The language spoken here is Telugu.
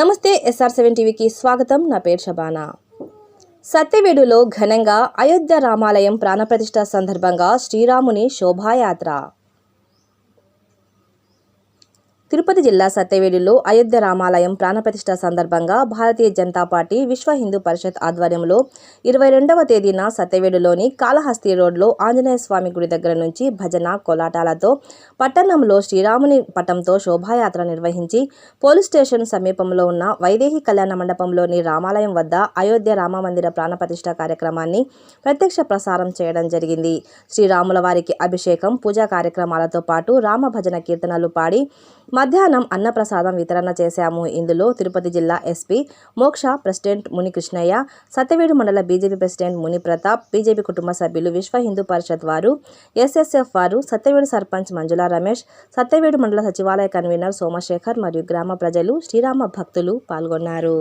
నమస్తే ఎస్ఆర్ సెవెన్ టీవీకి స్వాగతం. నా పేరు షబానా. సత్యవేడులో ఘనంగా అయోధ్య రామాలయం ప్రాణప్రతిష్ఠ సందర్భంగా శ్రీరాముని శోభాయాత్ర. తిరుపతి జిల్లా సత్యవేడులో అయోధ్య రామాలయం ప్రాణప్రతిష్ఠ సందర్భంగా భారతీయ జనతా పార్టీ విశ్వ హిందూ పరిషత్ ఆధ్వర్యంలో ఇరవై రెండవ తేదీన సత్యవేడులోని కాళహస్తి రోడ్లో ఆంజనేయ స్వామి గుడి దగ్గర నుంచి భజన కోలాటాలతో పట్టణంలో శ్రీరాముని పటంతో శోభాయాత్ర నిర్వహించి పోలీస్ స్టేషన్ సమీపంలో ఉన్న వైదేహి కళ్యాణ మండపంలోని రామాలయం వద్ద అయోధ్య రామమందిర ప్రాణప్రతిష్ఠ కార్యక్రమాన్ని ప్రత్యక్ష ప్రసారం చేయడం జరిగింది. శ్రీరాముల వారికి అభిషేకం పూజా కార్యక్రమాలతో పాటు రామ భజన కీర్తనలు పాడి మధ్యాహ్నం అన్నప్రసాదం వితరణ చేశాము. ఇందులో తిరుపతి జిల్లా ఎస్పీ మోక్ష ప్రెసిడెంట్ ముని కృష్ణయ్య సత్యవేడు మండల బీజేపీ ప్రెసిడెంట్ ముని ప్రతాప్ బీజేపీ కుటుంబ సభ్యులు విశ్వ హిందూ పరిషత్ వారు ఎస్ఎస్ఎఫ్ వారు సత్యవేడు సర్పంచ్ మంజుల రమేష్ సత్యవేడు మండల సచివాలయ కన్వీనర్ సోమశేఖర్ మరియు గ్రామ ప్రజలు శ్రీరామ భక్తులు పాల్గొన్నారు.